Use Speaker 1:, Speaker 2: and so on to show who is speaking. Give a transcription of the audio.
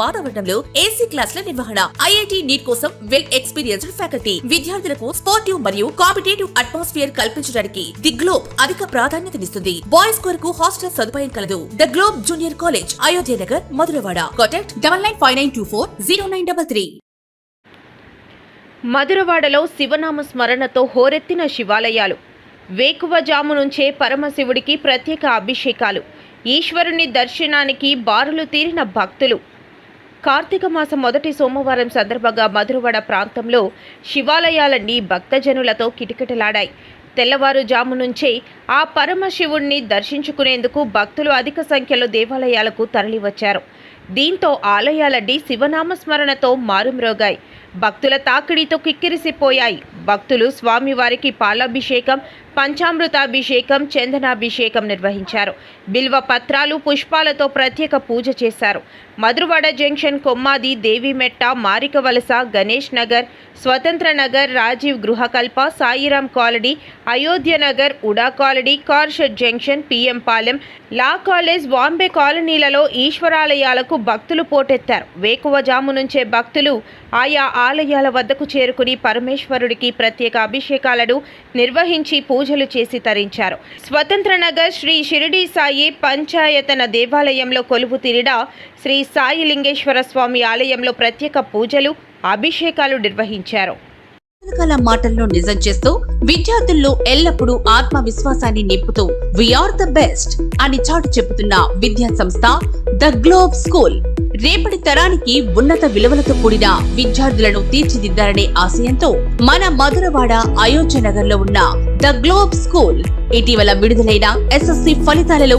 Speaker 1: వాతావరణంలో ఏసీ క్లాసుల నిర్వహణ ఐఐటి నీట్ కోసం వెల్ ఎక్స్పీరియన్స్డ్ ఫ్యాకల్టీ విద్యార్థులకు స్పోర్టివ్ మరియు కాంపిటేటివ్ అట్మాస్ఫియర్ కల్పించడానికి ది గ్లోబ్ అధిక ప్రాధాన్యతనిస్తుంది బాయ్స్ కొరకు హాస్టల్ సదుపాయం కలదు. The globe junior college Ayodhya Nagar Madhurawada contact double nine five nine two four zero nine double three
Speaker 2: మధురవాడలో శివనామ స్మరణతో హోరెత్తిన శివాలయాలు. వేకువజాము నుంచే పరమశివుడికి ప్రత్యేక అభిషేకాలు. ఈశ్వరుని దర్శనానికి బారులు తీరిన భక్తులు. కార్తీక మాసం మొదటి సోమవారం సందర్భంగా మధురవాడ ప్రాంతంలో శివాలయాలన్నీ భక్తజనులతో కిటకిటలాడాయి. తెల్లవారుజాము నుంచే ఆ పరమశివుణ్ణి దర్శించుకునేందుకు భక్తులు అధిక సంఖ్యలో దేవాలయాలకు తరలివచ్చారు. దీంతో ఆలయాలన్నీ శివనామస్మరణతో మారుమ్రోగాయి. భక్తుల తాకిడితో కిక్కిరిసిపోయాయి. భక్తులు స్వామివారికి పాలాభిషేకం పంచామృతాభిషేకం చందనాభిషేకం నిర్వహించారు. బిల్వ పత్రాలు పుష్పాలతో ప్రత్యేక పూజ చేశారు. Madhurawada junction Kommadi Devimetta Marikavalasa Ganesh Nagar Swatantra Nagar Rajiv Gruhakalpa Sairam colony Ayodhya Nagar UDA colony car shed junction PM Palem law college Bombay కాలనీలలో ఈశ్వరాలయాలకు భక్తులు పోటెత్తారు. వేకువజాము నుంచే భక్తులు ఆయా ఆలయాల వద్దకు చేరుకుని పరమేశ్వరుడికి ప్రత్యేక అభిషేకాలను నిర్వహించి పూజలు చేసి తరించారు. స్వతంత్ర నగర్ శ్రీ షిరిడి సాయి పంచాయతన దేవాలయంలో కొలువు తీరిన శ్రీ సాయి లింగేశ్వర స్వామి ఆలయంలో ప్రత్యేక పూజలు అభిషేకాలు నిర్వహించారు.
Speaker 1: మాటల్లో నిజం చేస్తూ విద్యార్థుల్లో ఎల్లప్పుడూ ఆత్మవిశ్వాసాన్ని నింపుతూ వీఆర్ ద బెస్ట్ అని చాటు చెబుతున్న విద్యా సంస్థ ద గ్లోబ్ స్కూల్ రేపటి తరానికి ఉన్నత విలువలతో కూడిన విద్యార్థులను తీర్చిదిద్దాలనే ఆశయంతో మన మధురవాడ అయోధ్య నగర్లో ఉన్న ద గ్లోబ్ స్కూల్ ఇటీవల విడుదలైన ఎస్ఎస్సి ఫలితాలలో